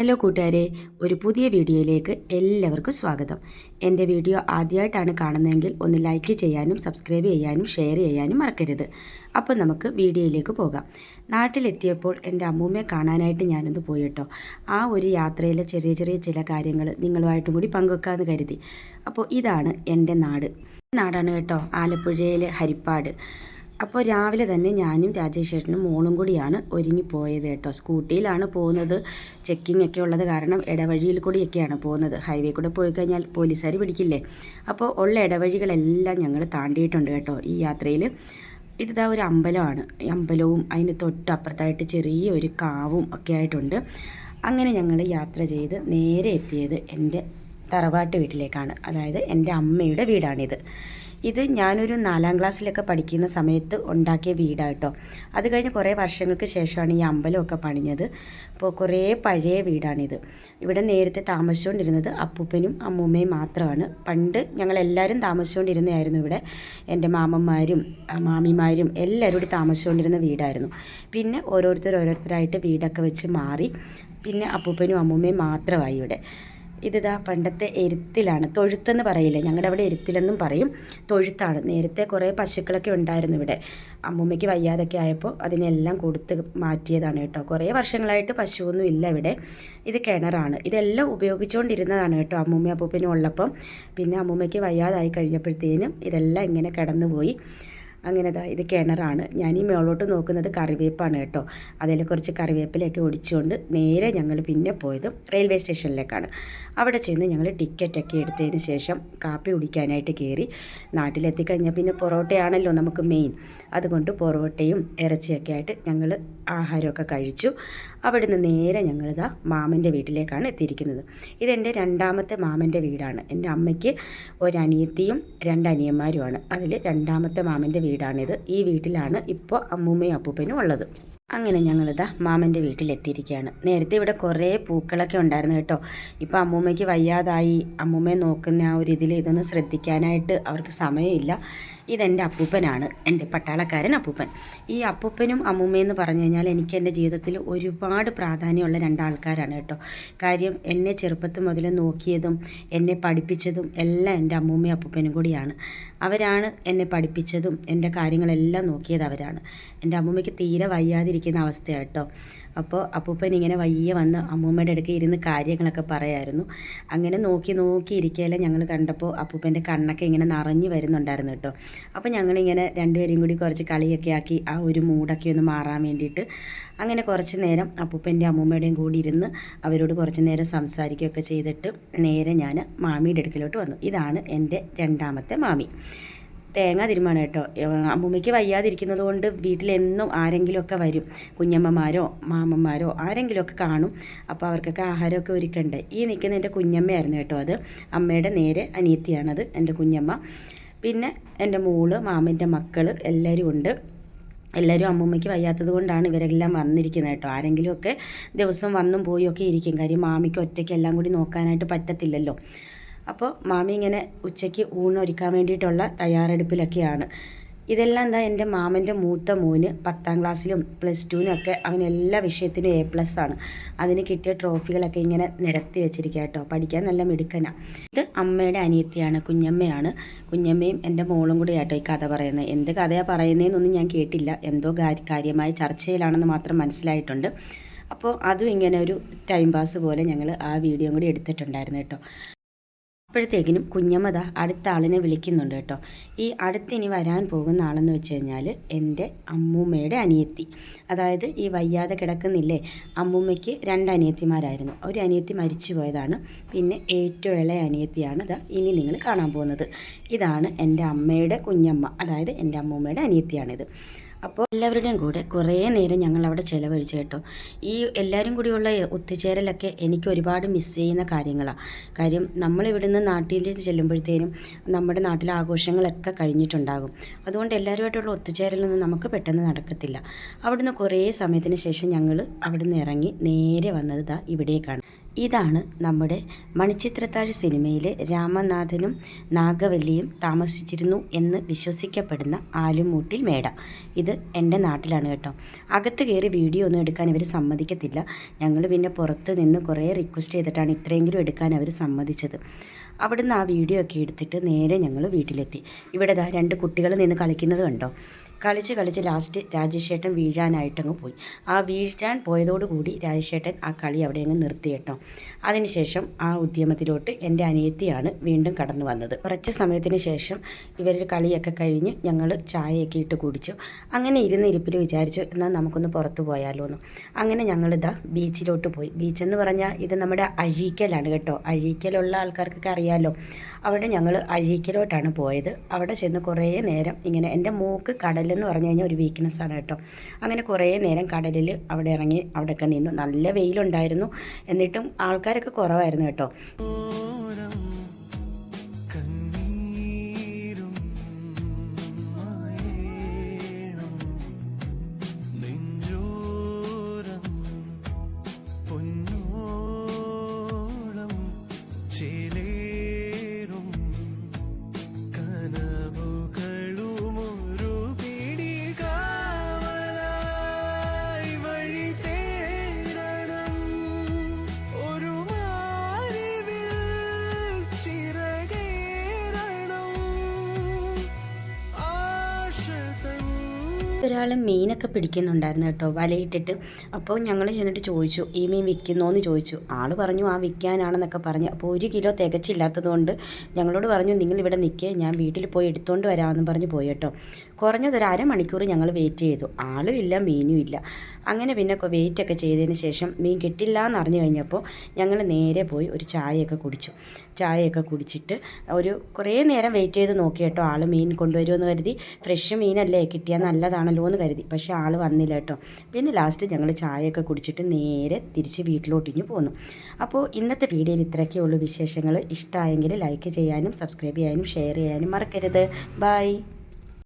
Hello കൂട്ടുകാരെ ഒരു പുതിയ വീഡിയോയിലേക്ക് എല്ലാവർക്കും സ്വാഗതം. എന്റെ വീഡിയോ ആദ്യമായിട്ടാണ് കാണുന്നതെങ്കിൽ ഒന്ന് ലൈക്ക് ചെയ്യാനും സബ്സ്ക്രൈബ് ചെയ്യാനും ഷെയർ ചെയ്യാനും മറക്കരുത്. അപ്പോൾ നമുക്ക് വീഡിയോയിലേക്ക് പോകാം. നാട്ടിലെത്തിയപ്പോൾ എന്റെ അമ്മൂമ്മയെ കാണാനായിട്ട് ഞാനൊന്ന് പോയി കേട്ടോ ആ ഒരു യാത്രയിലെ ചെറിയ ചെറിയ ചില കാര്യങ്ങൾ നിങ്ങളുമായിട്ടും കൂടി പങ്കുവെക്കാമെന്ന് കരുതി. അപ്പോൾ ഇതാണ് എന്റെ നാട്. നാടാണ് കേട്ടോ ആലപ്പുഴയിലെ ഹരിപ്പാട്. അപ്പോൾ രാവിലെ തന്നെ ഞാനും രാജേഷ് ചേട്ടനും മോളും കൂടിയാണ് ഒരുങ്ങിപ്പോയത് കേട്ടോ. സ്കൂട്ടിയിലാണ് പോകുന്നത്. ചെക്കിംഗ് ഒക്കെ ഉള്ളത് കാരണം ഇടവഴിയിൽ കൂടിയൊക്കെയാണ് പോകുന്നത്. ഹൈവേ കൂടെ പോയി കഴിഞ്ഞാൽ പോലീസുകാർ പിടിക്കില്ലേ? അപ്പോൾ ഉള്ള ഇടവഴികളെല്ലാം ഞങ്ങൾ താണ്ടിയിട്ടുണ്ട് കേട്ടോ ഈ യാത്രയിൽ ഇതാ ഒരു അമ്പലമാണ്. അമ്പലവും അതിന് തൊട്ടപ്പുറത്തായിട്ട് ചെറിയ ഒരു കാവും ഒക്കെ ആയിട്ടുണ്ട്. അങ്ങനെ ഞങ്ങൾ യാത്ര ചെയ്ത് നേരെ എത്തിയത് എന്റെ തറവാട്ട് വീട്ടിലേക്കാണ്. അതായത് എന്റെ അമ്മയുടെ വീടാണിത്. ഇത് ഞാനൊരു നാലാം ക്ലാസ്സിലൊക്കെ പഠിക്കുന്ന സമയത്ത് ഉണ്ടാക്കിയ വീടാട്ടോ അത് കഴിഞ്ഞ് കുറേ വർഷങ്ങൾക്ക് ശേഷമാണ് ഈ അമ്പലമൊക്കെ പണിഞ്ഞത്. അപ്പോൾ കുറേ പഴയ വീടാണിത്. ഇവിടെ നേരത്തെ താമസിച്ചുകൊണ്ടിരുന്നത് അപ്പൂപ്പനും അമ്മൂമ്മയും മാത്രമാണ്. പണ്ട് ഞങ്ങളെല്ലാവരും താമസിച്ചുകൊണ്ടിരുന്നതായിരുന്നു ഇവിടെ. എന്റെ മാമന്മാരും മാമിമാരും എല്ലാവരും കൂടി താമസിച്ചുകൊണ്ടിരുന്ന വീടായിരുന്നു. പിന്നെ ഓരോരുത്തർ ഓരോരുത്തരായിട്ട് വീടൊക്കെ വെച്ച് മാറി. പിന്നെ അപ്പൂപ്പനും അമ്മൂമ്മയും മാത്രമായി ഇവിടെ. ഇതിതാ പണ്ടത്തെ എരുത്തിലാണ്. തൊഴുത്തെന്ന് പറയില്ല? ഞങ്ങളുടെ അവിടെ എരുത്തിലെന്നും പറയും. തൊഴുത്താണ്. നേരത്തെ കുറേ പശുക്കളൊക്കെ ഉണ്ടായിരുന്നു ഇവിടെ. അമ്മൂമ്മയ്ക്ക് വയ്യാതൊക്കെ ആയപ്പോൾ അതിനെല്ലാം കൊടുത്ത് മാറ്റിയതാണ് കേട്ടോ. കുറേ വർഷങ്ങളായിട്ട് പശുവൊന്നും ഇല്ല ഇവിടെ. ഇത് കിണറാണ്. ഇതെല്ലാം ഉപയോഗിച്ചുകൊണ്ടിരുന്നതാണ് കേട്ടോ അമ്മൂമ്മ അപ്പൂപ്പനും ഉള്ളപ്പം. പിന്നെ അമ്മൂമ്മയ്ക്ക് വയ്യാതായി കഴിഞ്ഞപ്പോഴത്തേനും ഇതെല്ലാം ഇങ്ങനെ കിടന്നുപോയി. അങ്ങനെ ദാ ഇത് കിണറാണ്. ഞാൻ ഈ മേളോട്ട് നോക്കുന്നത് കറിവേപ്പാണ് കേട്ടോ. അതിൽ കുറച്ച് കറിവേപ്പിലൊക്കെ ഒടിച്ചുകൊണ്ട് നേരെ ഞങ്ങൾ പിന്നെ പോയത് റെയിൽവേ സ്റ്റേഷനിലേക്കാണ്. അവിടെ ചെന്ന് ഞങ്ങൾ ടിക്കറ്റൊക്കെ എടുത്തതിന് ശേഷം കാപ്പി കുടിക്കാനായിട്ട് കയറി നാട്ടിലെത്തിക്കഴിഞ്ഞാൽ പിന്നെ പൊറോട്ടയാണല്ലോ നമുക്ക് മെയിൻ. അതുകൊണ്ട് പൊറോട്ടയും ഇറച്ചിയൊക്കെ ആയിട്ട് ഞങ്ങൾ ആഹാരമൊക്കെ കഴിച്ചു. അവിടുന്ന് നേരെ ഞങ്ങളിതാ മാമന്റെ വീട്ടിലേക്കാണ് എത്തിയിരിക്കുന്നത്. ഇതെന്റെ രണ്ടാമത്തെ മാമന്റെ വീടാണ്. എന്റെ അമ്മയ്ക്ക് ഒരനിയത്തിയും രണ്ടനിയന്മാരുമാണ്. അതിൽ രണ്ടാമത്തെ മാമന്റെ വീടാണിത്. ഈ വീട്ടിലാണ് ഇപ്പോൾ അമ്മൂമ്മയും അപ്പൂപ്പനും ഉള്ളത്. അങ്ങനെ ഞങ്ങളിതാ മാമന്റെ വീട്ടിലെത്തിയിരിക്കുകയാണ്. നേരത്തെ ഇവിടെ കുറേ പൂക്കളൊക്കെ ഉണ്ടായിരുന്നു കേട്ടോ. ഇപ്പോൾ അമ്മൂമ്മയ്ക്ക് വയ്യാതായി. അമ്മൂമ്മയെ നോക്കുന്ന ആ ഒരു ഇതിൽ ഇതൊന്നും ശ്രദ്ധിക്കാനായിട്ട് അവർക്ക് സമയമില്ല. ഇതെന്റെ അപ്പൂപ്പനാണ് എന്റെ പട്ടാളക്കാരൻ അപ്പൂപ്പൻ. ഈ അപ്പൂപ്പനും അമ്മൂമ്മയെന്ന് പറഞ്ഞു കഴിഞ്ഞാൽ എനിക്ക് എന്റെ ജീവിതത്തിൽ ഒരുപാട് പ്രാധാന്യമുള്ള രണ്ടാൾക്കാരാണ് കേട്ടോ. കാര്യം എന്നെ ചെറുപ്പത്തിൽ മുതൽ നോക്കിയതും എന്നെ പഠിപ്പിച്ചതും എല്ലാം എന്റെ അമ്മൂമ്മയും അപ്പൂപ്പനും കൂടിയാണ്. അവരാണ് എന്നെ പഠിപ്പിച്ചതും എന്റെ കാര്യങ്ങളെല്ലാം നോക്കിയത് അവരാണ്. എന്റെ അമ്മൂമ്മയ്ക്ക് തീരെ വയ്യാതിരിക്കുന്ന അവസ്ഥയാണ് കേട്ടോ. അപ്പോൾ അപ്പൂപ്പൻ ഇങ്ങനെ വയ്യ വന്ന് അമ്മൂമ്മയുടെ അടുക്ക് ഇരുന്ന് കാര്യങ്ങളൊക്കെ പറയായിരുന്നു. അങ്ങനെ നോക്കി നോക്കി ഇരിക്കലെ ഞങ്ങൾ കണ്ടപ്പോൾ അപ്പൂപ്പന്റെ കണ്ണൊക്കെ ഇങ്ങനെ നിറഞ്ഞു വരുന്നുണ്ടായിരുന്നു കേട്ടോ. അപ്പോൾ ഞങ്ങളിങ്ങനെ രണ്ടുപേരും കൂടി കുറച്ച് കളിയൊക്കെ ആക്കി ആ ഒരു മൂടൊക്കെ ഒന്ന് മാറാൻ വേണ്ടിയിട്ട് അങ്ങനെ കുറച്ച് നേരം അപ്പൂപ്പന്റെ അമ്മൂമ്മയുടെയും കൂടി ഇരുന്ന് അവരോട് കുറച്ച് നേരം സംസാരിക്കുകയൊക്കെ ചെയ്തിട്ട് നേരെ ഞാൻ മാമിയുടെ അടുക്കിലോട്ട് വന്നു. ഇതാണ് എന്റെ രണ്ടാമത്തെ മാമി. തേങ്ങ തിരുമാണ് കേട്ടോ. അമ്മൂമ്മയ്ക്ക് വയ്യാതിരിക്കുന്നത് കൊണ്ട് വീട്ടിലെന്നും ആരെങ്കിലുമൊക്കെ വരും. കുഞ്ഞമ്മമാരോ മാമന്മാരോ ആരെങ്കിലുമൊക്കെ കാണും. അപ്പോൾ അവർക്കൊക്കെ ആഹാരമൊക്കെ ഒരുക്കണ്ടേ. ഈ നിൽക്കുന്ന എന്റെ കുഞ്ഞമ്മയായിരുന്നു കേട്ടോ അത്. അമ്മയുടെ നേരെ അനിയത്തിയാണത് എന്റെ കുഞ്ഞമ്മ. പിന്നെ എന്റെ മോൾ മാമന്റെ മക്കൾ എല്ലാവരും ഉണ്ട്. എല്ലാവരും അമ്മൂമ്മയ്ക്ക് വയ്യാത്തത് കൊണ്ടാണ് ഇവരെല്ലാം വന്നിരിക്കുന്നത് കേട്ടോ. ആരെങ്കിലുമൊക്കെ ദിവസം വന്നും പോയൊക്കെ ഇരിക്കും. കാര്യം മാമിക്ക് ഒറ്റയ്ക്ക് എല്ലാം കൂടി നോക്കാനായിട്ട് പറ്റത്തില്ലല്ലോ. അപ്പോൾ മാമി ഇങ്ങനെ ഉച്ചയ്ക്ക് ഊണൊരുക്കാൻ വേണ്ടിയിട്ടുള്ള തയ്യാറെടുപ്പിലൊക്കെയാണ്. ഇതെല്ലാം എന്താ എന്റെ മാമന്റെ മൂത്ത മോന് പത്താം ക്ലാസ്സിലും പ്ലസ് ടുവിനും ഒക്കെ അവൻ എല്ലാ വിഷയത്തിനും എ പ്ലസ് ആണ്. അതിന് കിട്ടിയ ട്രോഫികളൊക്കെ ഇങ്ങനെ നിരത്തി വെച്ചിരിക്കുക കേട്ടോ പഠിക്കാൻ നല്ല മിടുക്കനാണ് ഇത് അമ്മയുടെ അനിയത്തിയാണ് കുഞ്ഞമ്മയാണ്. കുഞ്ഞമ്മയും എന്റെ മോളും കൂടി ആട്ടോ ഈ കഥ പറയുന്നത്. എന്ത് കഥയാണ് പറയുന്നതെന്നൊന്നും ഞാൻ കേട്ടില്ല. എന്തോ കാര്യ- കാര്യമായ ചർച്ചയിലാണെന്ന് മാത്രം മനസ്സിലായിട്ടുണ്ട്. അപ്പോൾ അതും ഇങ്ങനെ ഒരു ടൈം പാസ് പോലെ ഞങ്ങൾ ആ വീഡിയോ കൂടി എടുത്തിട്ടുണ്ടായിരുന്നു കേട്ടോ. അപ്പോഴത്തേക്കിനും കുഞ്ഞമ്മത അടുത്ത ആളിനെ വിളിക്കുന്നുണ്ട് കേട്ടോ. ഈ അടുത്തിനി വരാൻ പോകുന്ന ആളെന്ന് വെച്ച് കഴിഞ്ഞാൽ എന്റെ അമ്മൂമ്മയുടെ അനിയത്തി. അതായത് ഈ വയ്യാതെ കിടക്കുന്നില്ലേ അമ്മൂമ്മയ്ക്ക് രണ്ട് അനിയത്തിമാരായിരുന്നു. ഒരു അനിയത്തി മരിച്ചു പോയതാണ്. പിന്നെ ഏറ്റവും ഇളയ അനിയത്തിയാണ് ഇതാ ഇനി നിങ്ങൾ കാണാൻ പോകുന്നത്. ഇതാണ് എന്റെ അമ്മയുടെ കുഞ്ഞമ്മ. അതായത് എന്റെ അമ്മൂമ്മയുടെ അനിയത്തിയാണിത്. അപ്പോൾ എല്ലാവരുടെയും കൂടെ കുറേ നേരം ഞങ്ങൾ അവിടെ ചിലവഴിച്ചു കേട്ടോ. ഈ എല്ലാവരും കൂടിയുള്ള ഒത്തുചേരലൊക്കെ എനിക്ക് ഒരുപാട് മിസ് ചെയ്യുന്ന കാര്യങ്ങളാണ് കാര്യം നമ്മളിവിടുന്ന് നാട്ടിലേക്ക് ചെല്ലുമ്പോഴത്തേനും നമ്മുടെ നാട്ടിലെ ആഘോഷങ്ങളൊക്കെ കഴിഞ്ഞിട്ടുണ്ടാകും. അതുകൊണ്ട് എല്ലാവരുമായിട്ടുള്ള ഒത്തുചേരലൊന്നും നമുക്ക് പെട്ടെന്ന് നടക്കത്തില്ല. അവിടുന്ന് കുറേ സമയത്തിന് ശേഷം ഞങ്ങൾ അവിടുന്ന് ഇറങ്ങി നേരെ വന്നത് ഇവിടേക്കാണ്. ഇതാണ് നമ്മുടെ മണിച്ചിത്രത്താഴ് സിനിമയിലെ രാമനാഥനും നാഗവല്ലിയും താമസിച്ചിരുന്നു എന്ന് വിശ്വസിക്കപ്പെടുന്ന ആലുമൂട്ടിൽ മേട. ഇത് എന്റെ നാട്ടിലാണ് കേട്ടോ. അകത്ത് കയറി വീഡിയോ ഒന്നും എടുക്കാൻ ഇവർ സമ്മതിക്കത്തില്ല. ഞങ്ങൾ പിന്നെ പുറത്ത് നിന്ന് കുറേ റിക്വസ്റ്റ് ചെയ്തിട്ടാണ് ഇത്രയെങ്കിലും എടുക്കാൻ അവർ സമ്മതിച്ചത്. അവിടുന്ന് ആ വീഡിയോ ഒക്കെ എടുത്തിട്ട് നേരെ ഞങ്ങൾ വീട്ടിലെത്തി. ഇവിടെ ദാ രണ്ട് കുട്ടികൾ നിന്ന് കളിക്കുന്നത് കണ്ടോ? കളിച്ച് കളിച്ച് ലാസ്റ്റ് രാജേഷേട്ടൻ വീഴാനായിട്ടങ്ങ് പോയി. ആ വീഴാൻ പോയതോടുകൂടി രാജേഷേട്ടൻ ആ കളി അവിടെ അങ്ങ് നിർത്തി കേട്ടോ. അതിനുശേഷം ആ ഉദ്യമത്തിലോട്ട് എന്റെ അനിയത്തിയാണ് വീണ്ടും കടന്നു വന്നത്. കുറച്ച് സമയത്തിന് ശേഷം ഇവർ കളിയൊക്കെ കഴിഞ്ഞ് ഞങ്ങൾ ചായയൊക്കെ ഇട്ട് കുടിച്ചു. അങ്ങനെ ഇരുന്ന് ഇരിപ്പിൽ വിചാരിച്ചു എന്നാൽ നമുക്കൊന്ന് പുറത്ത് പോയാലോ എന്ന് അങ്ങനെ ഞങ്ങളിതാ ബീച്ചിലോട്ട് പോയി. ബീച്ചെന്ന് പറഞ്ഞാൽ ഇത് നമ്മുടെ അഴീക്കലാണ് കേട്ടോ. അഴീക്കലുള്ള ആൾക്കാർക്കൊക്കെ അറിയാമല്ലോ അവിടെ ഞങ്ങൾ അഴീക്കലോട്ടാണ് പോയത്. അവിടെ ചെന്ന് കുറേ നേരം ഇങ്ങനെ എന്റെ മൂക്ക് കടലെന്ന് പറഞ്ഞു കഴിഞ്ഞാൽ ഒരു വീക്ക്നെസ് ആണ് കേട്ടോ. അങ്ങനെ കുറേ നേരം കടലിൽ അവിടെ ഇറങ്ങി അവിടെയൊക്കെ നിന്നു. നല്ല വെയിലുണ്ടായിരുന്നു. എന്നിട്ടും ആൾക്കാരൊക്കെ കുറവായിരുന്നു കേട്ടോ. ഒരാൾ മീനൊക്കെ പിടിക്കുന്നുണ്ടായിരുന്നു കേട്ടോ വലയിട്ടിട്ട്. അപ്പോൾ ഞങ്ങൾ ചെന്നിട്ട് ചോദിച്ചു ഈ മീൻ വിൽക്കുന്നോന്ന് ചോദിച്ചു. ആൾ പറഞ്ഞു ആ വിൽക്കാനാണെന്നൊക്കെ പറഞ്ഞു. അപ്പോൾ ഒരു കിലോ തികച്ചില്ലാത്തതുകൊണ്ട് ഞങ്ങളോട് പറഞ്ഞു നിങ്ങൾ ഇവിടെ നിൽക്കുക ഞാൻ വീട്ടിൽ പോയി എടുത്തുകൊണ്ട് വരാമെന്ന് പറഞ്ഞ് പോയി കേട്ടോ. കുറഞ്ഞത് ഒരു അരമണിക്കൂർ ഞങ്ങൾ വെയിറ്റ് ചെയ്തു. ആളും ഇല്ല മീനും ഇല്ല. അങ്ങനെ പിന്നെ വെയിറ്റ് ഒക്കെ ചെയ്തതിന് ശേഷം മീൻ കിട്ടില്ല എന്ന് അറിഞ്ഞു കഴിഞ്ഞപ്പോൾ ഞങ്ങൾ നേരെ പോയി ഒരു ചായയൊക്കെ കുടിച്ചു. ചായയൊക്കെ കുടിച്ചിട്ട് ഒരു കുറേ നേരം വെയിറ്റ് ചെയ്ത് നോക്കി കേട്ടോ. ആൾ മീൻ കൊണ്ടുവരുമെന്ന് കരുതി. ഫ്രഷ് മീനല്ലേ കിട്ടിയാൽ നല്ലതാണല്ലോ എന്ന് കരുതി. പക്ഷേ ആൾ വന്നില്ല കേട്ടോ. പിന്നെ ലാസ്റ്റ് ഞങ്ങൾ ചായയൊക്കെ കുടിച്ചിട്ട് നേരെ തിരിച്ച് വീട്ടിലോട്ടിഞ്ഞു പോന്നു. അപ്പോൾ ഇന്നത്തെ വീഡിയോയിൽ ഇത്രയൊക്കെ ഉള്ളൂ വിശേഷങ്ങൾ. ഇഷ്ടമായെങ്കിൽ ലൈക്ക് ചെയ്യാനും സബ്സ്ക്രൈബ് ചെയ്യാനും ഷെയർ ചെയ്യാനും മറക്കരുത്. ബൈ.